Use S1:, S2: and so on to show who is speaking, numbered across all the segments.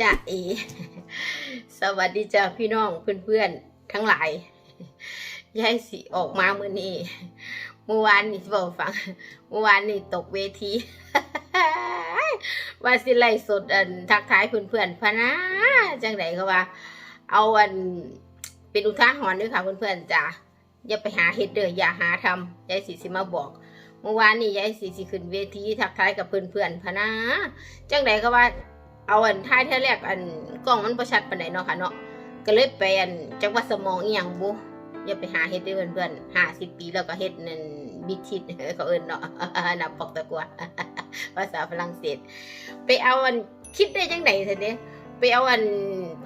S1: จ้าเอ สวัสดีจ้าพี่น้องเพื่อนๆทั้งหลายยายสิออกมาเมื่อนี้เมื่อวานนี่บอกฟังเมื่อวานนี่ตกเวทีว่าสิไล่สดอันทักทายเพื่อนๆพะนะจังไดก็ว่า เอาอันเป็นอุทาหรณ์ด้วยค่ะเพื่อนๆจ้าอย่าไปหาเฮ็ดเด้ออย่าหาทำยายสิสิมาบอกเมื่อวานนี่ยายสิสิขึ้นเวทีทักทายกับเพื่อนๆพะนะจังไดก็ว่า เอาอันท้ายเท่าแรกอันกล้องมันประชัดปานไหนเนาะค่ะเนาะก็เลยไปอันจังหวัดสมองอีหยังบุอย่าไปหาเฮ็ดเด้อเพื่อนๆห้าสิบปีแล้วก็เฮ็ดนั่นบิทิตเขาเอินเนาะนับปอกตะกัวภาษาฝรั่งเศส ไปเอาอันคิดได้จังไดซั่นเด้ไปเอาอัน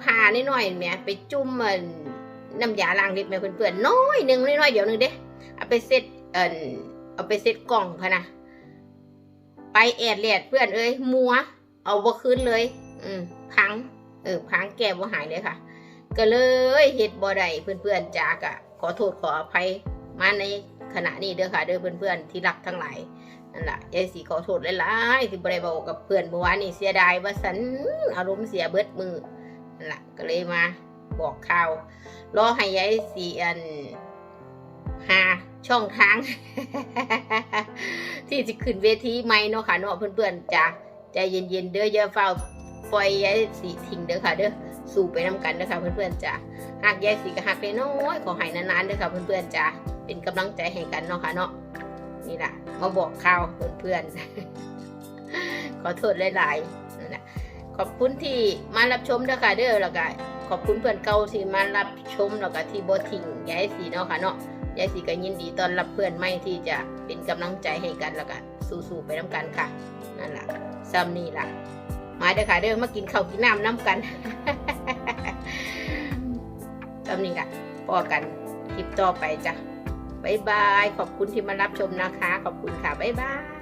S1: ผ้าน้อยๆแหม่ไปจุ่มอันน้ำยาล้างเล็บแม่เพื่อนๆน้อยหนึ่งน้อยเดี๋ยวหนึงเด้เอาไปเซ็ตอันเอาไปเซ็ตกล่องพะนะไปแอดแลดเพื่อนเอ้ยมัว เอาบ่คืนเลย อืมพัง เออพังแก้บ่หายเลยค่ะ ก็เลยเฮ็ดบ่ได้เพื่อนๆจากอะขอโทษขออภัยมาในขณะนี้เด้อค่ะเด้อเพื่อนๆที่รักทั้งหลายนั่นแหละยายสีขอโทษหลายๆที่บ่ได้บอกกับเพื่อนเมื่อวานนี่เสียดายว่าสันอารมณ์เสียเบิดมือนั่นแหละก็เลยมาบอกข่าวรอให้ยายสีอันหาช่องทาง ที่จะขึ้นเวทีใหมเนาะค่ะเนาะเพื่อนๆจ้า ใจเย็นๆเด้ออย่าเฝ้าปล่อยยายสีทิ้งเด้อค่ะ เด้อสู่ไปน้ากันเด้อค่ะเพื่อนๆจ้าหากยายสีก็หักน้อยขอให้นานๆเด้อค่ะเพื่อนๆจ้าเป็นกำลังใจให้กันเนาะค่ะเนาะนี่แหละมาบอกข่าวเพื่อนๆขอโทษหลายๆนั่นแหละขอบคุณที่มารับชมเด้อค่ะเด้อแล้วก็ขอบคุณเพื่อนเก่าที่มารับชมแล้วก็ที่บ่ทิ้งยายสีเนาะค่ะเนาะยายสีก็ยินดีตอนรับเพื่อนใหม่ที่จะเป็นกำลังใจให้กันแล้วก็ สู้ๆไปน้ากันค่ะนั่นแหละซ้ำนี่ล่ะมาเด้อค่ะเด้อมากินข้าวกินน้ำน้ำกันซ้ำนี่ค่ะพอกันคลิปต่อไปจ้ะบ๊ายบาย ขอบคุณที่มารับชมนะคะ ขอบคุณค่ะ บ๊ายบาย